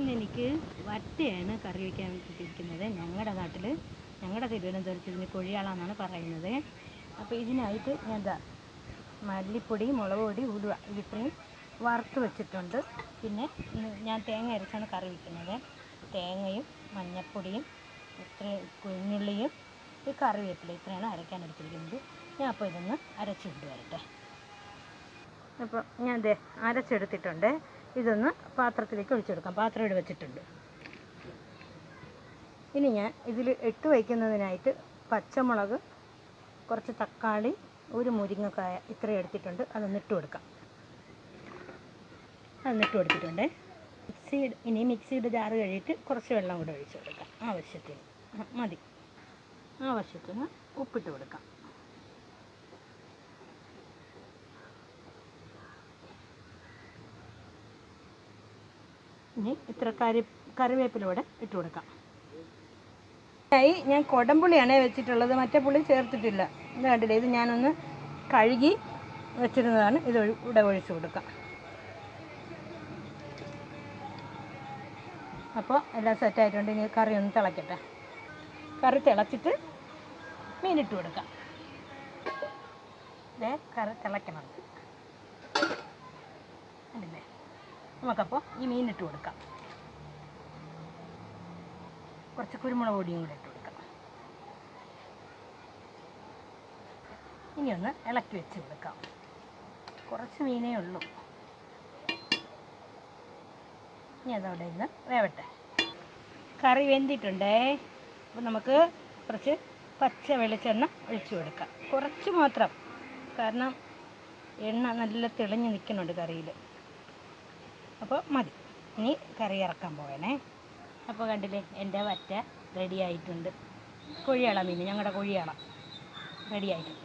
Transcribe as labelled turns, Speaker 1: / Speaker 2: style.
Speaker 1: ഇന്ന് എനിക്ക് വറ്റയാണ് കറി വയ്ക്കാൻ കിട്ടിയിരിക്കുന്നത് ഞങ്ങളുടെ നാട്ടിൽ ഞങ്ങളുടെ തിരുവനന്തപുരത്ത് ഇതിന് കൊഴിയാളെന്നാണ് പറയുന്നത്. അപ്പോൾ ഇതിനായിട്ട് ഞാൻ എന്താ മല്ലിപ്പൊടി മുളക് പൊടി ഉലുവ ഇതിത്രയും വറുത്ത് വെച്ചിട്ടുണ്ട്. പിന്നെ ഞാൻ തേങ്ങ അരച്ചാണ് കറി വയ്ക്കുന്നത് തേങ്ങയും മഞ്ഞൾപ്പൊടിയും ഇത്രയും കുഞ്ഞുള്ളിയും ഈ കറിവേപ്പില ഇത്രയാണ് അരയ്ക്കാൻ എടുത്തിരിക്കുന്നത്. ഞാൻ അപ്പോൾ ഇതൊന്ന് അരച്ചിട്ട് വരട്ടെ അപ്പോൾ ഞാൻ ദേ അരച്ചെടുത്തിട്ടുണ്ട്. ഇതൊന്ന് പാത്രത്തിലേക്ക് ഒഴിച്ചെടുക്കാം. പാത്രം ഇവിടെ വെച്ചിട്ടുണ്ട്. ഇനി ഞാൻ ഇതിൽ ഇട്ട് വയ്ക്കുന്നതിനായിട്ട് പച്ചമുളക് കുറച്ച് തക്കാളി ഒരു മുരിങ്ങക്കായ ഇത്രയും എടുത്തിട്ടുണ്ട്. അതൊന്ന് ഇട്ട് കൊടുക്കാം. അതൊന്ന് ഇട്ട് കൊടുത്തിട്ടുണ്ട്. മിക്സി ഇനി മിക്സിയുടെ ജാറ് കഴിയിട്ട് കുറച്ച് വെള്ളം കൂടെ ഒഴിച്ച് കൊടുക്കാം. ആവശ്യത്തിന്. മതി. ആവശ്യത്തിന് ഉപ്പിട്ട് കൊടുക്കാം. ഇനി ഇത്ര കറി കറിവേപ്പിലൂടെ ഇട്ട് കൊടുക്കാം. ായി ഞാൻ കൊടംപുളിയാണ് വെച്ചിട്ടുള്ളത്. മറ്റേ പുളി ചേർത്തിട്ടില്ല. ഇത് കണ്ടില്ല? ഇത് ഞാനൊന്ന് കഴുകി വെച്ചിരുന്നതാണ്. ഇത് ഇവിടെ ഒഴിച്ചു കൊടുക്കാം. അപ്പോൾ എല്ലാം സെറ്റായിട്ടുണ്ട് ഇനി കറി ഒന്ന് തിളക്കട്ടെ. കറി തിളച്ചിട്ട് മീനിട്ട് കൊടുക്കാം. ഇതേ കറി തിളക്കണം. അല്ലേ നമുക്കപ്പോൾ ഈ മീൻ ഇട്ട് കൊടുക്കാം. കുറച്ച് കുരുമുളക് പൊടിയും കൂടെ ഇട്ട് കൊടുക്കാം. ഇനി ഒന്ന് ഇളക്കി വെച്ച് കൊടുക്കാം. കുറച്ച് മീനേ ഉള്ളൂ. ഇനി അതവിടെ ഇന്ന് വേവട്ടെ. കറി വെന്തിട്ടുണ്ടേ? അപ്പോൾ നമുക്ക് കുറച്ച് പച്ച വെളിച്ചെണ്ണ ഒഴിച്ചു കൊടുക്കാം. കുറച്ച് മാത്രം. കാരണം എണ്ണ നല്ല തെളിഞ്ഞ് നിൽക്കുന്നുണ്ട് കറിയിൽ അപ്പോൾ മതി. ഇനി കറി ഇറക്കാൻ പോകണേ അപ്പോൾ കണ്ടില്ലേ എന്റെ വറ്റ റെഡി ആയിട്ടുണ്ട്. കൊഴിയാള മീൻ ഞങ്ങളുടെ കൊഴിയാള റെഡി ആയിട്ടുണ്ട്.